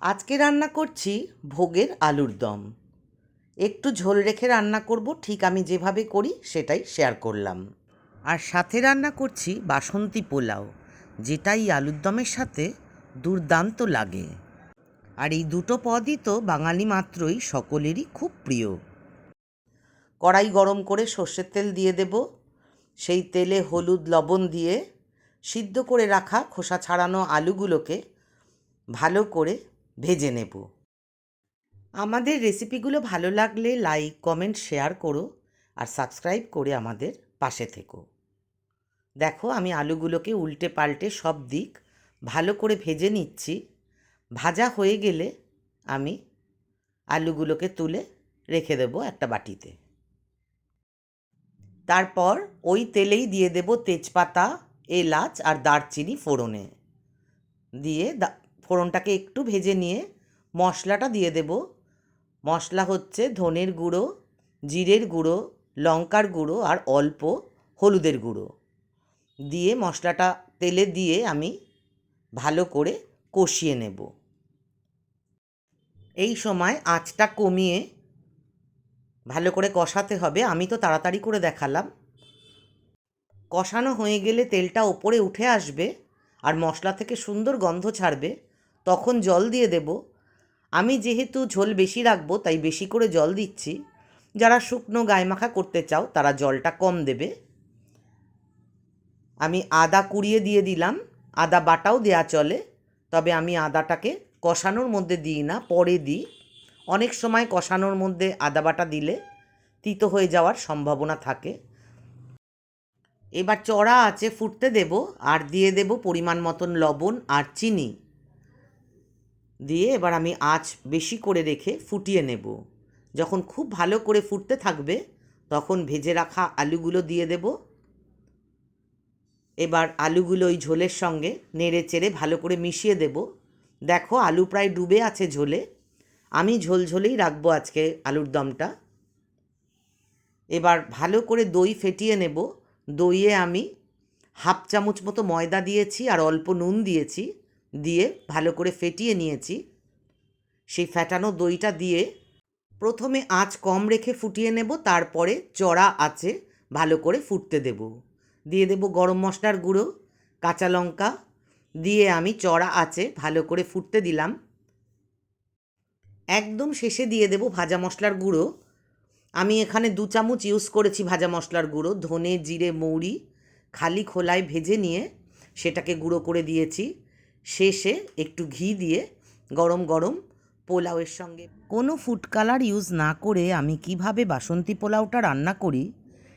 আজকে রান্না করছি ভোগের আলুর দম। একটু ঝোল রেখে রান্না করব, ঠিক আমি যেভাবে করি সেটাই শেয়ার করলাম। আর সাথে রান্না করছি বাসন্তী পোলাও যেটা এই আলুর দমের সাথে দুর্দান্ত লাগে। আর এই দুটো পদই তো বাঙালি মাত্রই, সকলেরই খুব প্রিয়। কড়াই গরম করে সর্ষের তেল দিয়ে দেব। সেই তেলে হলুদ লবণ দিয়ে সিদ্ধ করে রাখা খোসা ছাড়ানো আলুগুলোকে ভালো করে ভেজে নেব। আমাদের রেসিপিগুলো ভালো লাগলে লাইক, কমেন্ট, শেয়ার করো আর সাবস্ক্রাইব করে আমাদের পাশে থেকো। দেখো, আমি আলুগুলোকে উল্টে পাল্টে সব দিক ভালো করে ভেজে নিচ্ছি। ভাজা হয়ে গেলে আমি আলুগুলোকে তুলে রেখে দেবো একটা বাটিতে। তারপর ওই তেলেই দিয়ে দেব তেজপাতা, এলাচ আর দারচিনি ফোড়নে। দিয়ে ফোড়নটাকে একটু ভেজে নিয়ে মশলাটা দিয়ে দেব। মশলা হচ্ছে ধনের গুঁড়ো, জিরের গুঁড়ো, লঙ্কার গুঁড়ো আর অল্প হলুদের গুঁড়ো। দিয়ে মশলাটা তেলে দিয়ে আমি ভালো করে কষিয়ে নেব। এই সময় আঁচটা কমিয়ে ভালো করে কষাতে হবে। আমি তো তাড়াতাড়ি করে দেখালাম। কষানো হয়ে গেলে তেলটা ওপরে উঠে আসবে আর মশলা থেকে সুন্দর গন্ধ ছাড়বে। তখন জল দিয়ে দেব। আমি যেহেতু ঝোল বেশি রাখব, তাই বেশি করে জল দিচ্ছি। যারা শুকনো গায়ে মাখা করতে চাও, তারা জলটা কম দেবে। আমি আদা কুড়িয়ে দিয়ে দিলাম। আদা বাটাও দেয়া চলে। তবে আমি আদাটাকে কষানোর মধ্যে দিই না, পরে দিই। অনেক সময় কষানোর মধ্যে আদা বাটা দিলে তিতো হয়ে যাওয়ার সম্ভাবনা থাকে। এবার চড়া আছে, ফুটতে দেব। আর দিয়ে দেব পরিমাণ মতন লবণ আর চিনি। দিয়ে এবার আমি আঁচ বেশি করে রেখে ফুটিয়ে নেব। যখন খুব ভালো করে ফুটতে থাকবে, তখন ভেজে রাখা আলুগুলো দিয়ে দেব। এবার আলুগুলো ওই ঝোলের সঙ্গে নেড়ে চেড়ে ভালো করে মিশিয়ে দেব। দেখো আলু প্রায় ডুবে আছে ঝোলে। আমি ঝোল ঝোলেই রাখব আজকে আলুর দমটা। এবার ভালো করে দই ফেটিয়ে নেব। দইয়ে আমি হাফ চামচ মতো ময়দা দিয়েছি আর অল্প নুন দিয়েছি। দিয়ে ভালো করে ফেটিয়ে নিয়েছি। সেই ফ্যাটানো দইটা দিয়ে প্রথমে আঁচ কম রেখে ফুটিয়ে নেব, তারপরে চড়া আঁচে ভালো করে ফুটতে দেব। দিয়ে দেব গরম মশলার গুঁড়ো, কাঁচা লঙ্কা, দিয়ে আমি চড়া আঁচে ভালো করে ফুটতে দিলাম। একদম শেষে দিয়ে দেব ভাজা মশলার গুঁড়ো। আমি এখানে দু চামচ ইউজ করেছি ভাজা মশলার গুঁড়ো, ধনে, জিরে, মৌরি, খালি খোলায় ভেজে নিয়ে সেটাকে গুঁড়ো করে দিয়েছি। শেষে একটু ঘি দিয়ে গরম গরম পোলাওয়ের সঙ্গে। কোনো ফুড কালার ইউজ না করে আমি কীভাবে বাসন্তী পোলাওটা রান্না করি,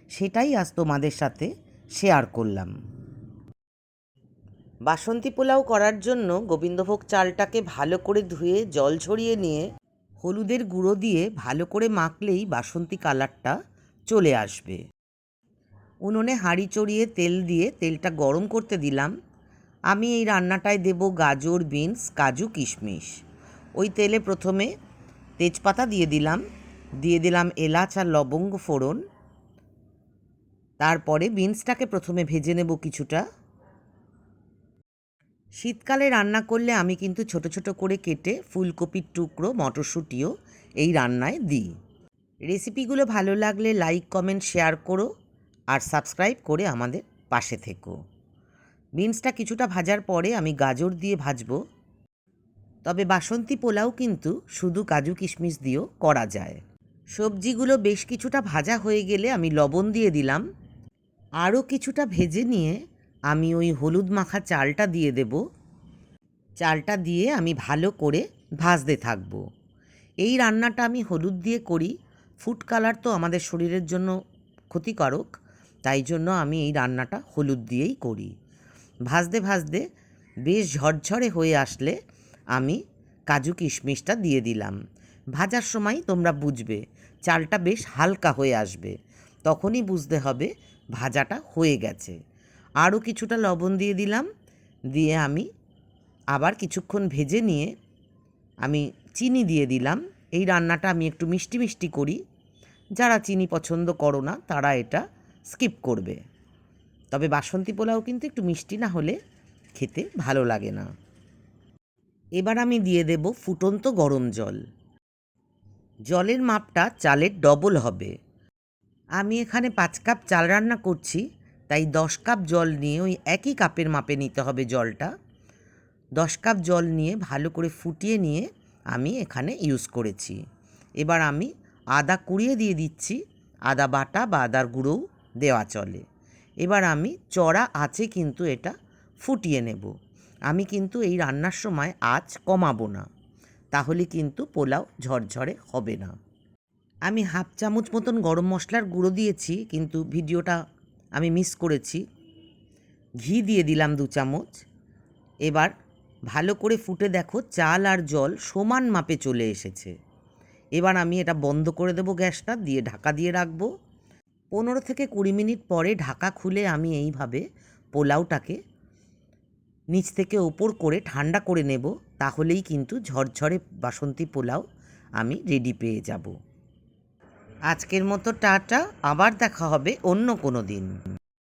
সেটাই আজ তোমাদের সাথে শেয়ার করলাম। বাসন্তী পোলাও করার জন্য গোবিন্দভোগ চালটাকে ভালো করে ধুয়ে, জল ঝরিয়ে নিয়ে হলুদের গুঁড়ো দিয়ে ভালো করে মাখলেই বাসন্তী কালারটা চলে আসবে। উনুনে হাঁড়ি চড়িয়ে তেল দিয়ে তেলটা গরম করতে দিলাম। আমি এই রান্নাটায় দেব গাজর, বিনস, কাজু, কিশমিশ। ওই তেলে প্রথমে তেজপাতা দিয়ে দিলাম। দিয়ে দিলাম এলাচ আর লবঙ্গ ফোড়ন। তারপরে বিনসটাকে প্রথমে ভেজে নেব কিছুটা। শীতকালে রান্না করলে আমি কিন্তু ছোট ছোট করে কেটে ফুলকপির টুকরো, মটরশুঁটিও এই রান্নায় দিই। রেসিপিগুলো ভালো লাগলে লাইক, কমেন্ট, শেয়ার করো আর সাবস্ক্রাইব করে আমাদের পাশে থেকো। বিনসটা কিছুটা ভাজার পরে আমি গাজর দিয়ে ভাজব। তবে বাসন্তী পোলাও কিন্তু শুধু কাজু কিশমিশ দিয়েও করা যায়। সবজিগুলো বেশ কিছুটা ভাজা হয়ে গেলে আমি লবণ দিয়ে দিলাম। আরও কিছুটা ভেজে নিয়ে আমি ওই হলুদ মাখা চালটা দিয়ে দেব। চালটা দিয়ে আমি ভালো করে ভাজতে থাকব। এই রান্নাটা আমি হলুদ দিয়ে করি। ফুড কালার তো আমাদের শরীরের জন্য ক্ষতিকারক, তাই জন্য আমি এই রান্নাটা হলুদ দিয়েই করি। ভাজতে ভাজতে বেশ ঝরঝরে হয়ে আসলে আমি কাজু কিশমিশটা দিয়ে দিলাম। ভাজার সময় তোমরা বুঝবে, চালটা বেশ হালকা হয়ে আসবে। তখনই বুঝতে হবে ভাজাটা হয়ে গেছে। আরও কিছুটা লবণ দিয়ে দিলাম, দিয়ে আমি আবার কিছুক্ষণ ভেজে নিয়ে আমি চিনি দিয়ে দিলাম। এই রান্নাটা আমি একটু মিষ্টি মিষ্টি করি। যারা চিনি পছন্দ করো না, তারা এটা স্কিপ করবে। তবে বাসন্তী পোলাও কিন্তু একটু মিষ্টি না হলে খেতে ভালো লাগে না। এবার আমি দিয়ে দেব ফুটন্ত গরম জল। জলের মাপটা চালের ডবল হবে। আমি এখানে পাঁচ কাপ চাল রান্না করছি, তাই দশ কাপ জল নিয়ে ওই একই কাপের মাপে নিতে হবে জলটা। দশ কাপ জল নিয়ে ভালো করে ফুটিয়ে নিয়ে আমি এখানে ইউজ করেছি। এবার আমি আদা কুড়িয়ে দিয়ে দিচ্ছি, আদা বাটা বা আদার গুঁড়োও দেওয়া চলে। এবার আমি চড়া আঁচে কিন্তু এটা ফুটিয়ে নেব। আমি কিন্তু এই রান্নার সময় আঁচ কমাবো না। তাহলে কিন্তু পোলাও ঝরঝরে হবে না। আমি হাফ চামচ মতন গরম মশলার গুঁড়ো দিয়েছি, কিন্তু ভিডিওটা আমি মিস করেছি। ঘি দিয়ে দিলাম দু চামচ। এবার ভালো করে ফুটে দেখো চাল আর জল সমান মাপে চলে এসেছে। এবার আমি এটা বন্ধ করে দেবো গ্যাসটা, দিয়ে ঢাকা দিয়ে রাখব। পনেরো থেকে কুড়ি মিনিট পরে ঢাকা খুলে আমি এইভাবে পোলাওটাকে নিচ থেকে ওপর করে ঠান্ডা করে নেব, তাহলেই কিন্তু ঝরঝরে বাসন্তী পোলাও আমি রেডি পেয়ে যাব। আজকের মতো টাটা, আবার দেখা হবে অন্য কোনো দিন।